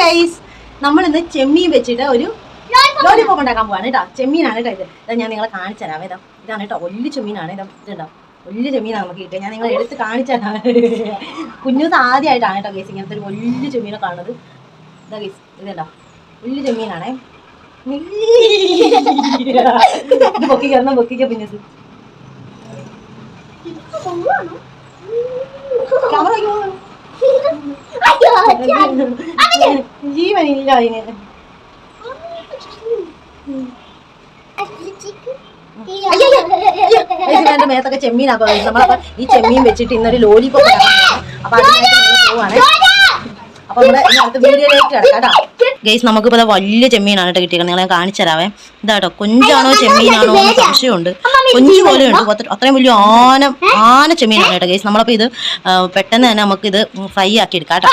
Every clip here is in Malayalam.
ഗൈസ് നമ്മൾ ഇന്ന് ചെമ്മീൻ വെച്ചിട്ട് ഒരു ലോലിപോപ്പ് ഉണ്ടാക്കാൻ പോവാണ് കേട്ടോ. ചെമ്മീനാണ് കേട്ടോ ഇത്. ഇതാ ഞാൻ നിങ്ങളെ കാണിച്ചു തരാം. ഇതാ ഇതാണ് കേട്ടോ. വലിയ ചെമ്മീനാണ് ഇതാ. ഇതുണ്ടോ വലിയ ചെമ്മീനാണ് നമുക്ക് കിട്ടുക ഞാൻ നിങ്ങളെ എടുത്ത് കാണിച്ചു തരാം. കുഞ്ഞുത് ആദ്യമായിട്ടാണ് കേട്ടോ ഗൈസ് ഇങ്ങനത്തെ ഒരു വലിയ ചെമ്മീനെ കാണുന്നത്. ഇതാ ഗൈസ് ഇതുണ്ടോ വലിയ ചെമ്മീനാണേ. പൊക്കിക്ക എന്നാ പൊക്കിക്ക പിന്നെ ക്യാമറ ജീവനില്ല അതിന്. എന്റെ മേത്തൊക്കെ ചെമ്മീനാക്കോ നമ്മളപ്പോ ഈ ചെമ്മീൻ വെച്ചിട്ട് ഇന്നൊരു ലോലിപോപ്പ് അപ്പൊ അതിനായിട്ട് പോവാണ്. അപ്പൊ നമ്മൾ ഇനി അടുത്ത വീഡിയോയിലേക്ക് കിടക്കാം ഗൈസ് നമുക്കിപ്പോ വലിയ ചെമ്മീനാണ് കേട്ടോ കിട്ടിയത് നിങ്ങളെ ഞാൻ കാണിച്ചു തരാവേ. ഇതാട്ടോ കൊഞ്ചാണോ ചെമ്മീനാണോ എന്ന് സംശയമുണ്ട്. കൊഞ്ച് പോലെ ഉണ്ട് അത്ര- അത്രയും വലിയ ആന ആന ചെമ്മീനാണ് കേട്ടോ ഗൈസ്. നമ്മളപ്പോ ഇത് പെട്ടെന്ന് തന്നെ നമുക്ക് ഇത് ഫ്രൈ ആക്കി എടുക്കാം കേട്ടോ.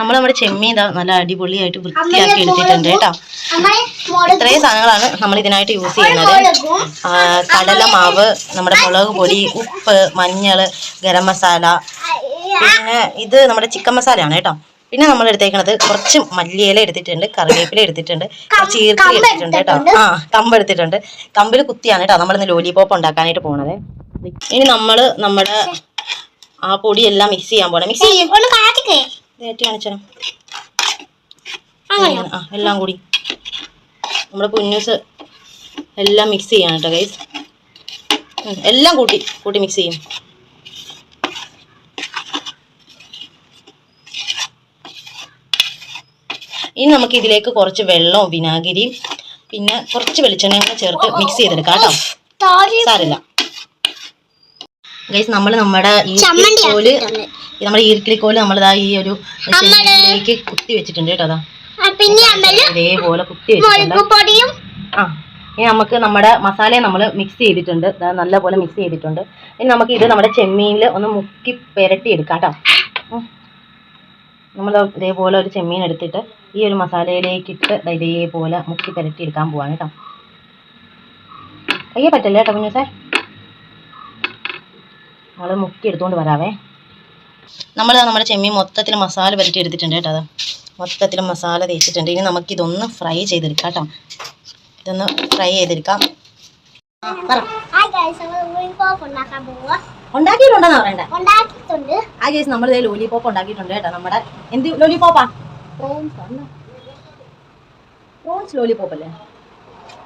നമ്മൾ നമ്മുടെ ചെമ്മീൻ നല്ല അടിപൊളിയായിട്ട് വൃത്തിയാക്കി എടുത്തിട്ടുണ്ട് കേട്ടോ. ഇത്രയും സാധനങ്ങളാണ് നമ്മൾ ഇതിനായിട്ട് യൂസ് ചെയ്യുന്നത്. കടല കടലമാവ് നമ്മുടെ മുളക് പൊടി ഉപ്പ് മഞ്ഞൾ ഗരം മസാല പിന്നെ ഇത് നമ്മുടെ ചിക്കൻ മസാലയാണ് കേട്ടോ. പിന്നെ നമ്മൾ എടുത്തേക്കണത് കുറച്ച് മല്ലിയില എടുത്തിട്ടുണ്ട് കറിവേപ്പില എടുത്തിട്ടുണ്ട് കുറച്ച് ഈർക്കിലി എടുത്തിട്ടുണ്ട് കേട്ടോ. ആ കമ്പ് എടുത്തിട്ടുണ്ട്. കമ്പിൽ കുത്തിയാണ് കേട്ടോ നമ്മളിന്ന് ലോലിപോപ്പ് ഉണ്ടാക്കാനായിട്ട് പോണത്. ഇനി നമ്മൾ നമ്മുടെ ആ പൊടിയെല്ലാം മിക്സ് ചെയ്യാൻ പോണേ. മിക്സ് ചെയ്യും. നേരത്തെ കാണിച്ചാ ആ എല്ലാം കൂടി. നമ്മുടെ കുഞ്ഞൂസ് എല്ലാം മിക്സ് ചെയ്യാണ് കേട്ടോ ഗൈസ് എല്ലാം കൂട്ടി കൂട്ടി മിക്സ് ചെയ്യും. ഇനി നമുക്ക് ഇതിലേക്ക് കുറച്ച് വെള്ളവും വിനാഗിരിയും പിന്നെ കുറച്ച് വെളിച്ചെണ്ണയും കൂടെ ചേർത്ത് മിക്സ് ചെയ്തെടുക്കാം കേട്ടോ. സാരില്ല ഗൈസ് നമ്മൾ നമ്മുടെ ഈർക്കിളിക്കോൽ. നമ്മുടെ ഈർക്കിളിക്കോൽ നമ്മളിതാ ഈ ഒരു ചെമ്മീനിലേക്ക് കുത്തി വെച്ചിട്ടുണ്ട് കേട്ടോ അതാ. ഇതേപോലെ കുത്തി വെച്ചിട്ടുണ്ട്. ആ ഇനി നമുക്ക് നമ്മുടെ മസാലയെ നമ്മൾ മിക്സ് ചെയ്തിട്ടുണ്ട്. നല്ലപോലെ മിക്സ് ചെയ്തിട്ടുണ്ട്. ഇനി നമുക്ക് ഇത് നമ്മുടെ ചെമ്മീനിൽ ഒന്ന് മുക്കി പെരട്ടി എടുക്കാം കേട്ടോ. നമ്മൾ ഇതേപോലെ ഒരു ചെമ്മീൻ എടുത്തിട്ട് ഈ ഒരു മസാലയിലേക്ക് ഇട്ട് ഇതേപോലെ മുക്കി പെരട്ടി എടുക്കാൻ പോവാണ് കേട്ടോ. കയ്യെ പറ്റല്ലേ കേട്ടോ കുഞ്ഞു സാർ? നമ്മൾ മുക്കി എടുത്തുകൊണ്ട് വരാവേ. നമ്മൾ നമ്മുടെ ചെമ്മീൻ മൊത്തത്തിൽ മസാല പുരട്ടി എടുത്തിട്ടുണ്ട് കേട്ടോ അത് മൊത്തത്തിൽ മസാല തേച്ചിട്ടുണ്ട്. ഇനി നമുക്കിതൊന്ന് ഫ്രൈ ചെയ്തെടുക്കാം കേട്ടോ. ഇതൊന്ന് ഫ്രൈ ചെയ്തെടുക്കാം. ഉണ്ടാക്കിയിട്ടുണ്ടെന്നാ പറയണ്ടേ? ഉണ്ടാക്കിയിട്ടുണ്ട്. ആ കേസ് നമ്മൾ ഇതേ ലോലിപോപ്പ് ഉണ്ടാക്കിയിട്ടുണ്ട് കേട്ടോ നമ്മുടെ. എന്ത് ലോലിപോപ്പാ പ്രോൺസ് ലോലിപോപ്പ് അല്ലേ?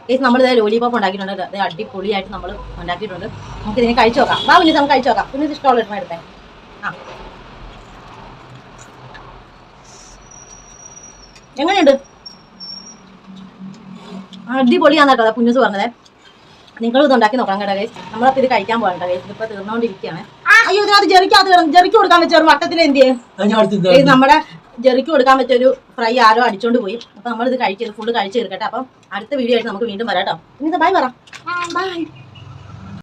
കേസ് നമ്മൾ ഇതേ ലോലിപോപ്പ് ഉണ്ടാക്കിയിട്ടുണ്ട്. അത് അടിപൊളിയായിട്ട് നമ്മൾ ഉണ്ടാക്കിയിട്ടുണ്ട്. നമുക്ക് ഇതിനെ കഴിച്ചു നോക്കാം. വാ കുഞ്ഞു നമുക്ക് കഴിച്ചു നോക്കാം. പിന്നെ ഇഷ്ടമുള്ള ഒരു എടുത്തേ. ആ. എങ്ങനെയുണ്ട്? അടിപൊളിയാന്ന് കേട്ടോ കുഞ്ഞുസ് പറഞ്ഞത്. നിങ്ങൾ ഇത് ഉണ്ടാക്കി നോക്കണം കേട്ടോ ഗൈസ് നമ്മളപ്പോൾ ഇത് കഴിക്കാൻ പോകണ്ട ഗൈസ് ഇതിപ്പോൾ തീർന്നുകൊണ്ടിരിക്കുകയാണ് അയ്യോ ഇതിനകത്ത് ജെറിക്കകത്ത് കിടന്ന് ജെറിക്ക് കൊടുക്കാൻ വെച്ച ഒരു വട്ടത്തിൽ എന്ത് ചെയ്യും? നമ്മുടെ ജെറിക്ക് കൊടുക്കാൻ പറ്റിയൊരു ഫ്രൈ ആരോ അടിച്ചോണ്ട് പോയി. അപ്പൊ നമ്മളിത് കഴിച്ചത് ഫുള്ള് കഴിച്ച് തീർക്കട്ടെ. അപ്പം അടുത്ത വീഡിയോ ആയിട്ട് നമുക്ക് വീണ്ടും വരാട്ടോ. കേട്ടോ ഇനി ബൈ പറ ബൈ